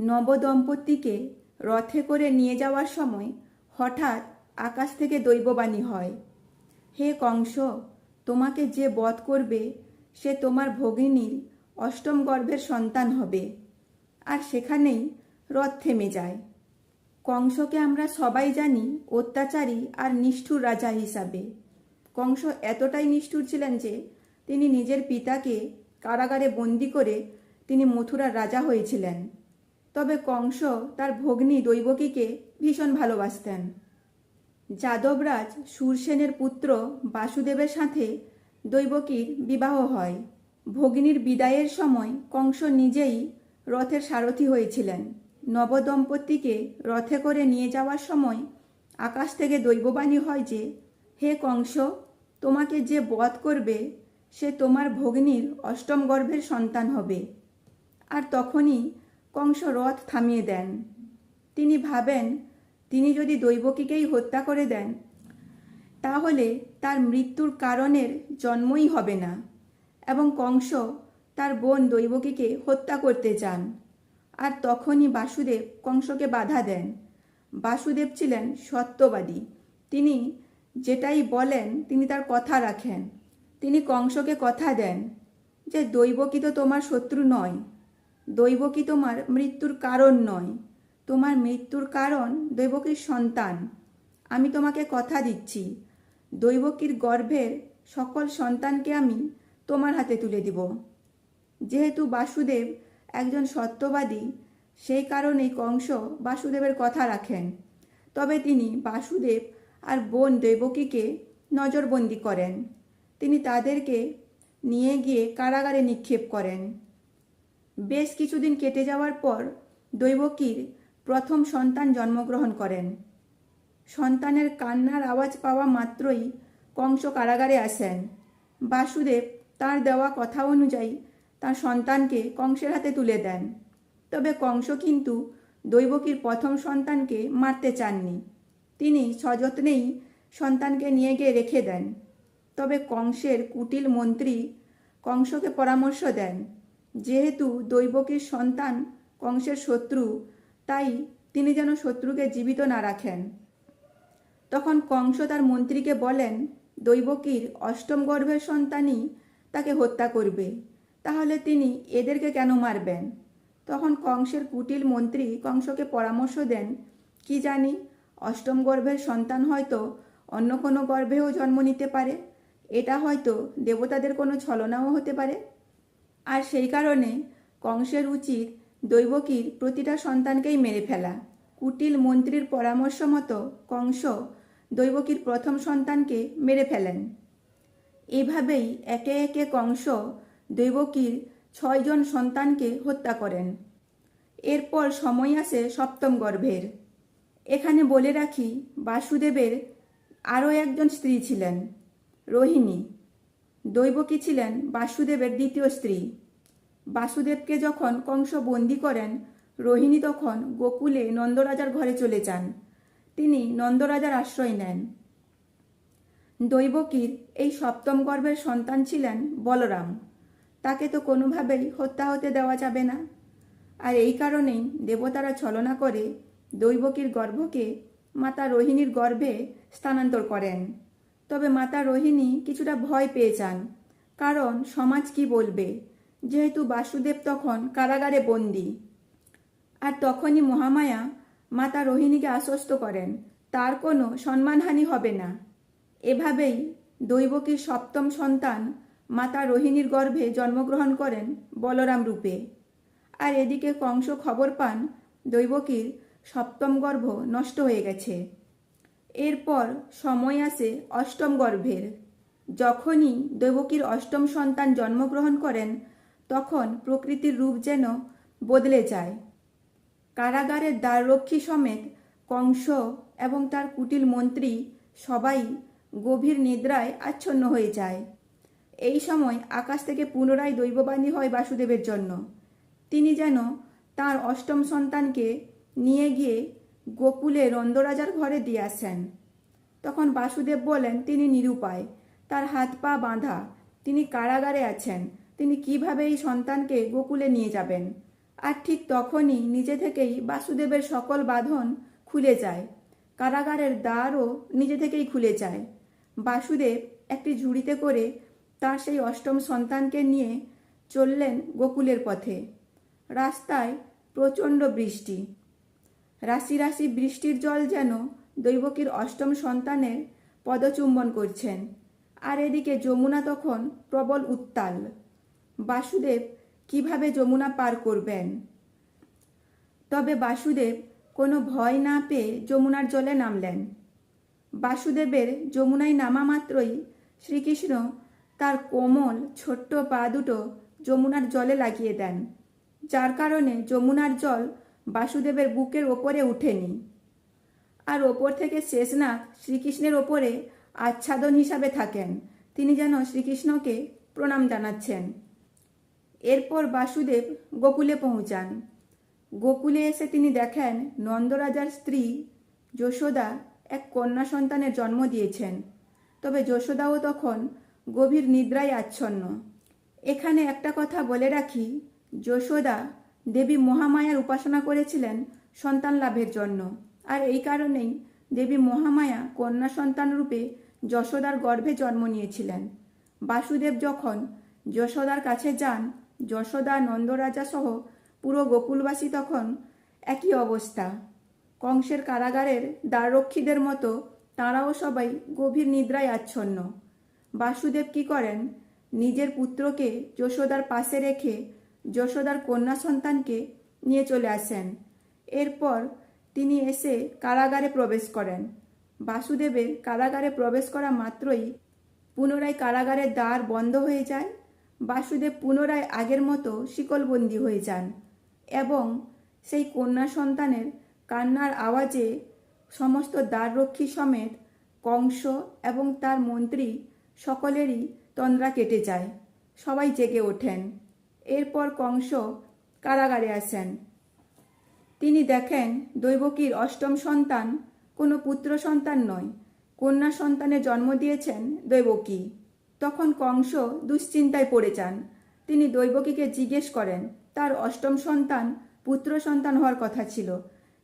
নবদম্পতিকে রথে করে নিয়ে যাওয়ার সময় হঠাৎ আকাশ থেকে দৈববাণী হয়, হে কংস, তোমাকে যে বধ করবে, সে তোমার ভগিনীর অষ্টম গর্ভের সন্তান হবে। আর সেখানেই রথ থেমে যায়। কংসকে আমরা সবাই জানি অত্যাচারী আর নিষ্ঠুর রাজা হিসাবে। কংস এতটাই নিষ্ঠুর ছিলেন যে, তিনি নিজের পিতাকে কারাগারে বন্দি করে তিনি মথুরার রাজা হয়েছিলেন। তবে কংস তার ভগ্নী দৈবকীকে ভীষণ ভালোবাসতেন। যাদবরাজ সুরসেনের পুত্র বাসুদেবের সাথে দৈবকীর বিবাহ হয়। ভগ্নীর বিদায়ের সময় কংস নিজেই রথের সারথি হয়েছিলেন। নবদম্পতিকে রথে করে নিয়ে যাওয়ার সময় আকাশ থেকে দৈববাণী হয় যে, হে কংস, তোমাকে যে বধ করবে, সে তোমার ভগ্নীর অষ্টম গর্ভের সন্তান হবে। আর তখনই কংস রথ থামিয়ে দেন। তিনি ভাবেন, তিনি যদি দৈবকীকেই হত্যা করে দেন, তাহলে তার মৃত্যুর কারণের জন্মই হবে না এবং কংস তার বোন দৈবকীকে হত্যা করতে চান আর তখনই বাসুদেব কংসকে বাধা দেন। বাসুদেব ছিলেন সত্যবাদী। তিনি যেটাই বলেন, তিনি তার কথা রাখেন। তিনি কংসকে কথা দেন যে, দৈবকী তো তোমার শত্রু নয়। দৈবকী তোমার মৃত্যুর কারণ নয়। তোমার মৃত্যুর কারণ দৈবকীর সন্তান। আমি তোমাকে কথা দিচ্ছি। দৈবকীর গর্ভের সকল সন্তানকে আমি তোমার হাতে তুলে দিব। যেহেতু বাসুদেব একজন সত্যবাদী, সেই কারণেই কংস বাসুদেবের কথা রাখেন। তবে তিনি বাসুদেব আর বোন দৈবকীকে নজরবন্দি করেন। তিনি তাদেরকে নিয়ে গিয়ে কারাগারে নিক্ষেপ করেন। বেশ কিছুদিন কেটে যাওয়ার পর দৈবকীর প্রথম সন্তান জন্মগ্রহণ করেন। সন্তানের কান্নার আওয়াজ পাওয়া মাত্রই কংস কারাগারে আসেন। বাসুদেব তার দেওয়া কথা অনুযায়ী তার সন্তানকে কংসের হাতে তুলে দেন। তবে কংস কিন্তু দৈবকীর প্রথম সন্তানকে মারতে চাননি। তিনি সযত্নেই সন্তানকে নিয়ে গিয়ে রেখে দেন। তবে কংসের কুটিল মন্ত্রী কংসকে পরামর্শ দেন। যেহেতু দৈবকীর সন্তান কংসের শত্রু, তাই তিনি যেন শত্রুকে জীবিত না রাখেন। তখন কংস তার মন্ত্রীকে বলেন, দৈবকীর অষ্টম গর্ভের সন্তানই তাকে হত্যা করবে। তাহলে তিনি এদেরকে কেন মারবেন? তখন কংসের কুটিল মন্ত্রী কংসকে পরামর্শ দেন, কি জানি, অষ্টম গর্ভের সন্তান হয়তো অন্য কোনো গর্ভেও জন্ম নিতে পারে। এটা হয়তো দেবতাদের কোনো ছলনাও হতে পারে। আর সেই কারণে কংসের উচিত দৈবকীর প্রতিটা সন্তানকেই মেরে ফেলা। কুটিল মন্ত্রীর পরামর্শ মতো কংস দৈবকীর প্রথম সন্তানকে মেরে ফেলেন। এভাবেই একে একে কংস দৈবকীর ছয়জন সন্তানকে হত্যা করেন। এরপর সময় আসে সপ্তম গর্ভের। এখানে বলে রাখি, বাসুদেবের আরও একজন স্ত্রী ছিলেন, রোহিণী। দৈবকী ছিলেন? বাসুদেবের দ্বিতীয় স্ত্রী। বাসুদেবকে যখন কংস বন্দি করেন, রোহিণী তখন গোকুলে নন্দরাজার ঘরে চলে যান। তিনি নন্দরাজার আশ্রয় নেন। দৈবকীর এই সপ্তম গর্ভের সন্তান ছিলেন বলরাম। তাকে তো কোনোভাবেই হত্যা হতে দেওয়া যাবে না। আর এই কারণেই দেবতারা ছলনা করে দৈবকীর গর্ভকে মাতা রোহিণীর গর্ভে স্থানান্তর করেন। তবে মাতা রোহিণী কিছুটা ভয় পেয়ে যান। কারণ সমাজ কি বলবে? যেহেতু বাসুদেব তখন কারাগারে বন্দী। আর তখনই মহামায়া মাতা রোহিণীকে আশ্বস্ত করেন, তার কোনো সম্মানহানি হবে না। এভাবেই দৈবকীর সপ্তম সন্তান মাতা রোহিণীর গর্ভে জন্মগ্রহণ করেন বলরাম রূপে। আর এদিকে কংস খবর পান, দৈবকীর সপ্তম গর্ভ নষ্ট হয়ে গেছে। এরপর সময় আসে অষ্টম গর্ভের। যখনই দৈবকীর অষ্টম সন্তান জন্মগ্রহণ করেন, তখন প্রকৃতির রূপ যেন বদলে যায়। কারাগারের দ্বাররক্ষী সমেত কংস এবং তার কুটিল মন্ত্রী সবাই গভীর নিদ্রায় আচ্ছন্ন হয়ে যায়। এই সময় আকাশ থেকে পুনরায় দৈববাণী হয় বাসুদেবের জন্য। তিনি যেন তার অষ্টম সন্তানকে নিয়ে গিয়ে গোকুলে নন্দরাজার ঘরে দিয়ে আসেন তখন বাসুদেব বলেন, তিনি নিরুপায়। তার হাত পা বাঁধা। তিনি কারাগারে আছেন। তিনি কীভাবে এই সন্তানকে গোকুলে নিয়ে যাবেন? আর ঠিক তখনই নিজে থেকেই বাসুদেবের সকল বাঁধন খুলে যায়। কারাগারের দ্বারও নিজে থেকেই খুলে যায়। বাসুদেব একটি ঝুড়িতে করে তার সেই অষ্টম সন্তানকে নিয়ে চললেন গোকুলের পথে। রাস্তায় প্রচণ্ড বৃষ্টি। রাশি রাশি বৃষ্টির জল যেন দৈবকীর অষ্টম সন্তানের পদচুম্বন করছেন। আর এদিকে যমুনা তখন প্রবল উত্তাল। বাসুদেব কীভাবে যমুনা পার করবেন? তবে বাসুদেব কোনো ভয় না পেয়ে যমুনার জলে নামলেন। বাসুদেবের যমুনায় নামা মাত্রই শ্রীকৃষ্ণ তার কোমল ছোট্ট পা দুটো যমুনার জলে লাগিয়ে দেন। যার কারণে যমুনার জল বাসুদেবের বুকের ওপরে উঠেনি। আর ওপর থেকে শেষনাগ শ্রীকৃষ্ণের ওপরে আচ্ছাদন হিসাবে থাকেন। তিনি যেন শ্রীকৃষ্ণকে প্রণাম জানাচ্ছেন। এরপর বাসুদেব গোকুলে পৌঁছান। গোকুলে এসে তিনি দেখেন নন্দরাজার স্ত্রী যশোদা এক কন্যা সন্তানের জন্ম দিয়েছেন। তবে যশোদাও তখন গভীর নিদ্রায় আচ্ছন্ন। এখানে একটা কথা বলে রাখি, যশোদা দেবী মহামায়ার উপাসনা করেছিলেন সন্তান লাভের জন্য। আর এই কারণেই দেবী মহামায়া কন্যা সন্তান রূপে যশোদার গর্ভে জন্ম নিয়েছিলেন। বাসুদেব যখন যশোদার কাছে যান, যশোদা নন্দরাজা সহ পুরো গোকুলবাসী তখন একই অবস্থা। কংসের কারাগারের দ্বাররক্ষীদের মতো তাঁরাও সবাই গভীর নিদ্রায় আচ্ছন্ন। বাসুদেব কি করেন? নিজের পুত্রকে যশোদার পাশে রেখে যশোদার কন্যা সন্তানকে নিয়ে চলে আসেন। এরপর তিনি এসে কারাগারে প্রবেশ করেন। বাসুদেবের কারাগারে প্রবেশ করা মাত্রই পুনরায় কারাগারের দ্বার বন্ধ হয়ে যায়। বাসুদেব পুনরায় আগের মতো শিকলবন্দি হয়ে যান এবং সেই কন্যা সন্তানের কান্নার আওয়াজে সমস্ত দ্বাররক্ষী সমেত কংস এবং তার মন্ত্রী সকলেরই তন্দ্রা কেটে যায়। সবাই জেগে ওঠেন। এরপর কংস কারাগারে আসেন। তিনি দেখেন দৈবকীর অষ্টম সন্তান কোনো পুত্র সন্তান নয়, কন্যা সন্তানের জন্ম দিয়েছেন দৈবকী। তখন কংস দুশ্চিন্তায় পড়ে যান। তিনি দৈবকীকে জিজ্ঞেস করেন, তার অষ্টম সন্তান পুত্র সন্তান হওয়ার কথা ছিল,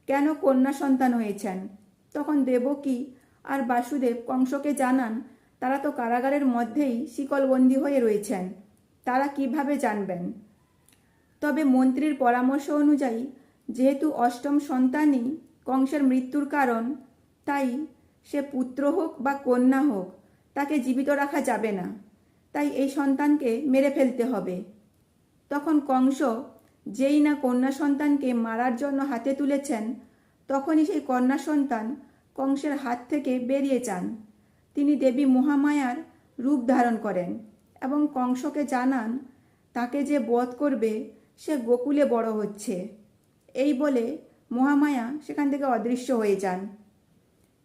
কেন কন্যা সন্তান হয়েছেন? তখন দেবকী আর বাসুদেব কংসকে জানান, তারা তো কারাগারের মধ্যেই শিকলবন্দি হয়ে রয়েছেন। তারা কীভাবে জানবেন? তবে মন্ত্রীর পরামর্শ অনুযায়ী, যেহেতু অষ্টম সন্তানই কংসের মৃত্যুর কারণ, তাই সে পুত্র হোক বা কন্যা হোক, তাকে জীবিত রাখা যাবে না। তাই এই সন্তানকে মেরে ফেলতে হবে। তখন কংস যেই না কন্যা সন্তানকে মারার জন্য হাতে তুলেছেন, তখনই সেই কন্যা সন্তান কংসের হাত থেকে বেরিয়ে যান। তিনি দেবী মহামায়ার রূপ ধারণ করেন। এবং কংসকে জানান, তাকে যে বধ করবে, সে গোকুলে বড় হচ্ছে। এই বলে মহামায়া সেখান থেকে অদৃশ্য হয়ে যান।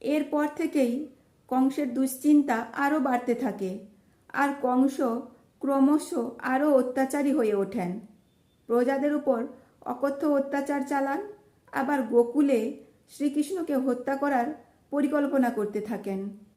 এরপর থেকেই কংসের দুশ্চিন্তা আরও বাড়তে থাকে, আর কংস ক্রমশ আরও অত্যাচারী হয়ে ওঠেন। প্রজাদের উপর অকথ্য অত্যাচার চালান, আবার গোকুলে শ্রীকৃষ্ণকে হত্যা করার পরিকল্পনা করতে থাকেন।